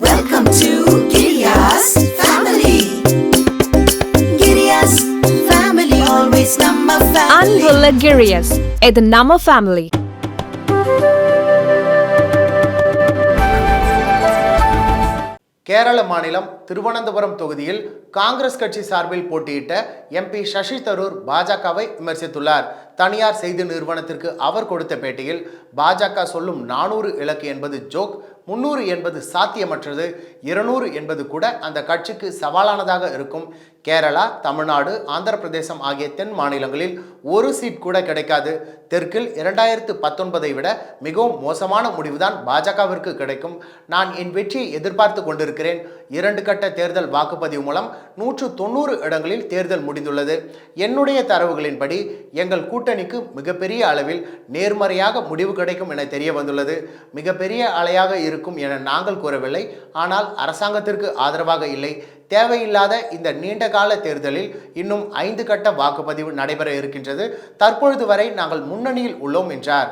Welcome to Giriya's family. Giriya's family, always number family. அன்புள்ள கிரியஸ் இது நம்ம ஃபேமிலி கேரள மாநிலம் திருவனந்தபுரம் தொகுதியில் காங்கிரஸ் கட்சி சார்பில் போட்டியிட்ட எம்பி சசி தரூர் பாஜகவை விமர்சித்துள்ளார் தனியார் செய்தி நிறுவனத்திற்கு அவர் கொடுத்த பேட்டியில் பாஜக சொல்லும் நானூறு இலக்கு என்பது ஜோக் முன்னூறு என்பது சாத்தியமற்றது இருநூறு என்பது கூட அந்த கட்சிக்கு சவாலானதாக இருக்கும். கேரளா தமிழ்நாடு ஆந்திர பிரதேசம் ஆகிய தென் மாநிலங்களில் ஒரு சீட் கூட கிடைக்காது. தெற்கில் இரண்டாயிரத்து பத்தொன்பதை விட மிகவும் மோசமான முடிவுதான் பாஜகவிற்கு கிடைக்கும். நான் என் வெற்றியை எதிர்பார்த்து கொண்டிருக்கிறேன். இரண்டு கட்ட தேர்தல் வாக்குப்பதிவு மூலம் நூற்று தொண்ணூறு இடங்களில் தேர்தல் முடிந்துள்ளது. என்னுடைய தரவுகளின்படி எங்கள் கூட்டணிக்கு மிகப்பெரிய அளவில் நேர்மறையாக முடிவு கிடைக்கும் என தெரிய வந்துள்ளது மிகப்பெரிய அலையாக இருக்கும் என நாங்கள் கூறவில்லை. ஆனால் அரசாங்கத்திற்கு ஆதரவாக இல்லை. தேவையில்லாத இந்த நீண்ட கால தேர்தலில் இன்னும் ஐந்து கட்ட வாக்குப்பதிவு நடைபெற இருக்கின்றது. தற்பொழுது வரை நாங்கள் முன்னணியில் உள்ளோம் என்றார்.